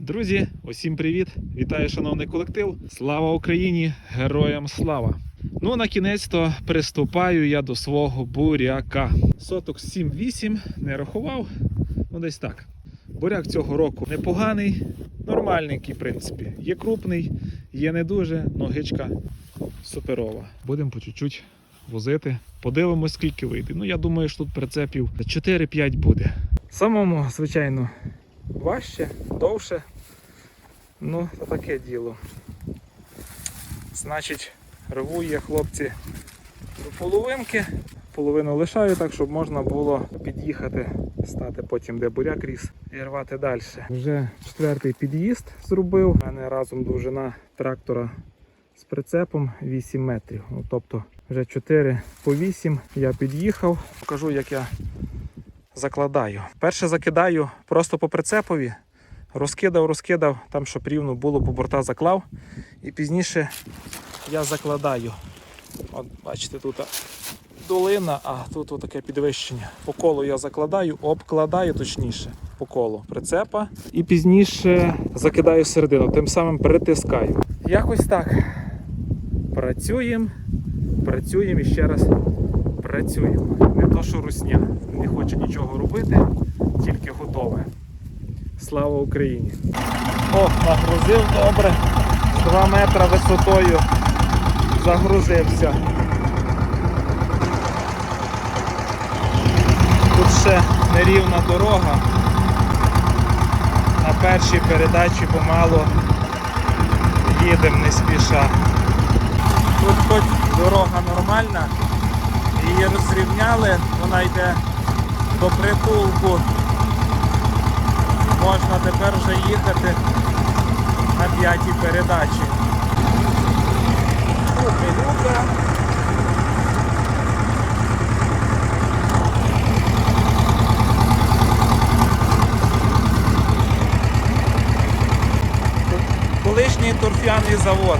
Друзі, усім привіт! Вітаю, шановний колектив! Слава Україні! Героям слава! Ну, на кінець-то приступаю я до свого буряка. Соток 7-8 не рахував, ну десь так. Буряк цього року непоганий, нормальненький, в принципі. Є крупний, є не дуже, ногичка суперова. Будемо по чуть-чуть возити. Подивимось, скільки вийде. Ну, я думаю, що тут прицепів 4-5 буде. Самому, звичайно, важче, довше. Ну, то таке діло. Значить, ревує хлопці до половинки. Половину лишаю так, щоб можна було під'їхати, стати потім, де буряк ріс, і рвати далі. Вже четвертий під'їзд зробив. У мене разом довжина трактора з прицепом 8 метрів. Ну, тобто вже 4 по 8 я під'їхав. Покажу, як я закладаю. Перше закидаю просто по прицепові. Розкидав, розкидав, там, щоб рівно було по борта заклав. І пізніше я закладаю. От бачите, тут долина, а тут таке підвищення. По колу я закладаю, обкладаю точніше по колу прицепа. І пізніше закидаю середину, тим самим притискаю. Якось так. Працюємо, працюємо і ще раз працюємо. Не то, що русня. Не хоче нічого робити, тільки готове. Слава Україні! О, нагрузив добре. З 2 метра висотою загрузився. Тут ще нерівна дорога. На першій передачі помало їдемо не спіша. Тут хоч дорога нормальна, її розрівняли, вона йде до притулку. Можна тепер вже їхати на п'ятій передачі. Люка. Колишній торфяний завод.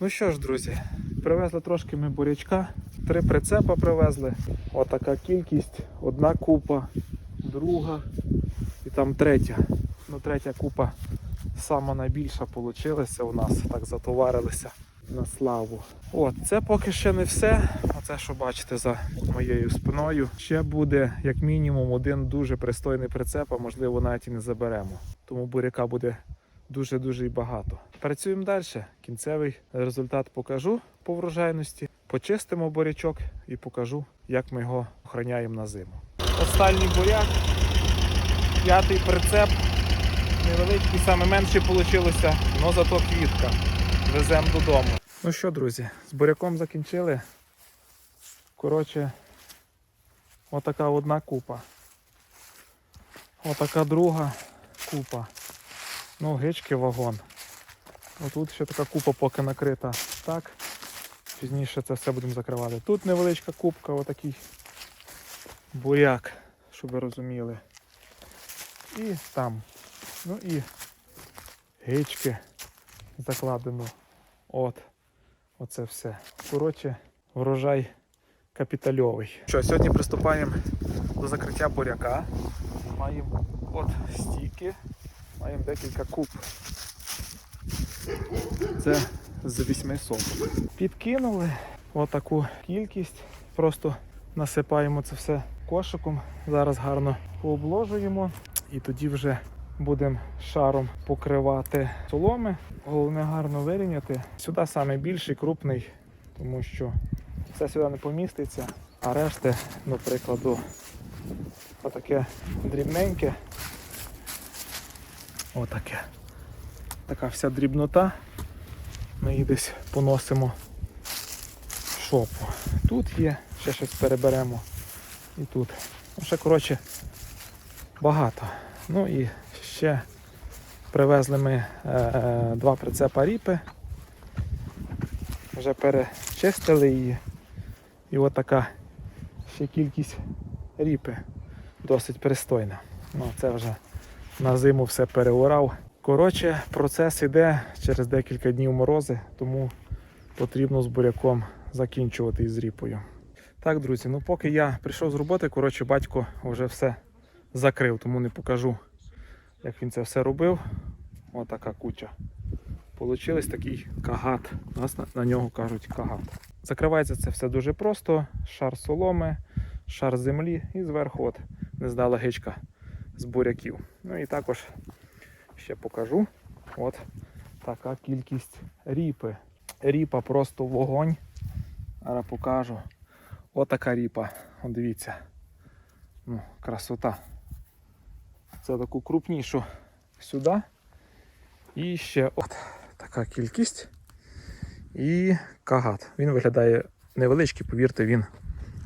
Ну що ж, друзі, привезли трошки ми бурячка, три прицепа привезли. Отака кількість, одна купа, друга і там третя. Ну, третя купа сама найбільша вийшла у нас, так затоварилися на славу. От, це поки ще не все. Оце, що бачите за моєю спиною. Ще буде як мінімум один дуже пристойний прицеп, а можливо навіть і не заберемо. Тому буряка буде дуже-дуже багато. Працюємо далі. Кінцевий результат покажу по врожайності. Почистимо бурячок і покажу, як ми його охороняємо на зиму. Останній буряк, п'ятий прицеп. Невеличкий, саме менше вийшло, але зато квітка. Веземо додому. Ну що, друзі, з буряком закінчили. Коротше, отака одна купа. Отака друга купа. Ну, гички вагон. Отут ще така купа поки накрита. Так. Пізніше це все будемо закривати. Тут невеличка купка, отакий буряк, щоб ви розуміли. І там. Ну і гички закладено. От. Оце все. Коротше, врожай капітальовий. Що, сьогодні приступаємо до закриття буряка. Маємо от стійки. Маємо декілька куб. Це з 800. Підкинули отаку кількість. Просто насипаємо це все кошиком. Зараз гарно пообложуємо і тоді вже будемо шаром покривати соломи. Головне гарно вирівняти. Сюди саме більший, крупний, тому що все сюди не поміститься, а решти, до прикладу, отаке дрібненьке. Отаке. Така вся дрібнота. Ми її десь поносимо в шопу. Тут є, ще щось переберемо. І тут. Ну, ще, коротше, багато. Ну і ще привезли ми е, е, два прицепа ріпи. Вже перечистили її. І от така ще кількість ріпи досить пристойна. Ну, це вже на зиму все переорав. Коротше, процес іде через декілька днів морози, тому потрібно з буряком закінчувати із ріпою. Так, друзі, ну поки я прийшов з роботи, коротше, батько вже все закрив, тому не покажу, як він це все робив. Отака куча. Получилось такий кагат. Нас на, нього кажуть кагат. Закривається це все дуже просто: шар соломи, шар землі і зверху от нездала гичка з буряків. Ну і також ще покажу. От така кількість ріпи. Ріпа просто вогонь. Зараз покажу. Отака ріпа. От дивіться. Ну, красота. Це таку крупнішу сюди. І ще от така кількість. І кагат. Він виглядає невеличкий, повірте, він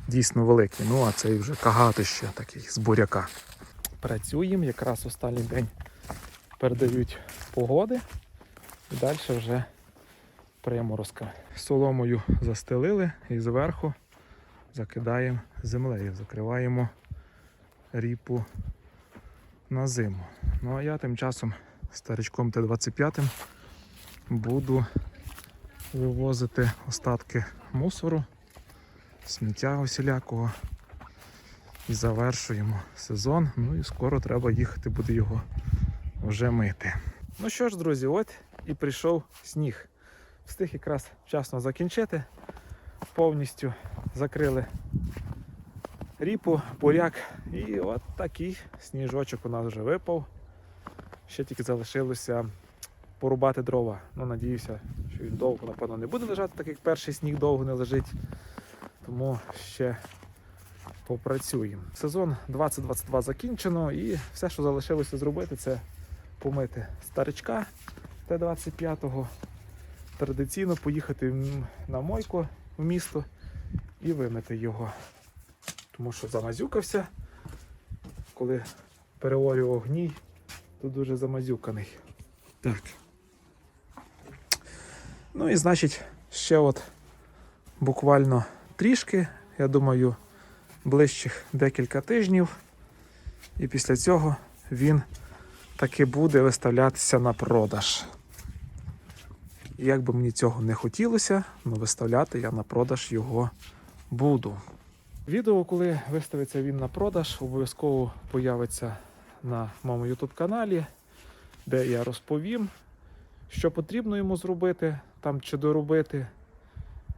дійсно великий. Ну, а цей вже кагат ще такий з буряка. Працюємо, якраз останній день передають погоди. І далі вже приморозка. Соломою застелили і зверху закидаємо землею, закриваємо ріпу на зиму. Ну а я тим часом старичком Т-25 буду вивозити остатки мусору, сміття усілякого і завершуємо сезон. Ну і скоро треба їхати буде його вже мити. Ну що ж, друзі, от і прийшов сніг. Встиг якраз вчасно закінчити. Повністю закрили ріпу, буряк. І от такий сніжочок у нас вже випав. Ще тільки залишилося порубати дрова. Ну, надіюся, що він довго, напевно, не буде лежати, так як перший сніг довго не лежить. Тому ще попрацюємо. Сезон 2022 закінчено і все, що залишилося зробити, це помити старичка Т-25, традиційно поїхати на мойку в місто і вимити його. Тому що замазюкався, коли переорював гній, то дуже замазюканий. Так. Ну і значить, ще от буквально трішки, я думаю, ближчих декілька тижнів. І після цього він таки буде виставлятися на продаж. Як би мені цього не хотілося, але виставляти я на продаж його буду. Відео, коли виставиться він на продаж, обов'язково появиться на моєму YouTube каналі, де я розповім, що потрібно йому зробити там чи доробити,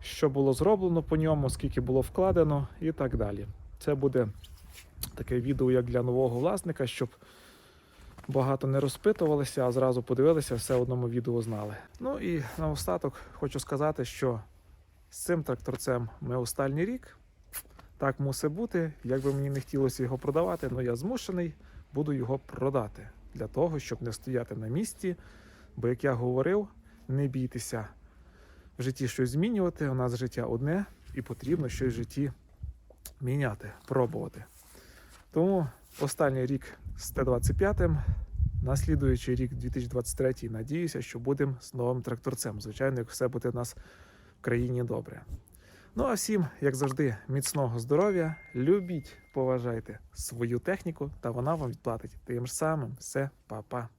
що було зроблено по ньому, скільки було вкладено і так далі. Це буде таке відео як для нового власника, щоб багато не розпитувалися, а зразу подивилися, все в одному відео знали. Ну і наостаток хочу сказати, що з цим тракторцем ми останній рік. Так мусить бути. Як би мені не хотілося його продавати, але я змушений буду його продати для того, щоб не стояти на місці. Бо, як я говорив, не бійтеся в житті щось змінювати. У нас життя одне і потрібно щось в житті міняти, пробувати. Тому останній рік з Т-25, наслідуючий рік 2023, надіюся, що будемо з новим тракторцем. Звичайно, як все буде у нас в країні добре. Ну а всім, як завжди, міцного здоров'я, любіть, поважайте свою техніку, та вона вам відплатить. Тим ж самим все, па-па.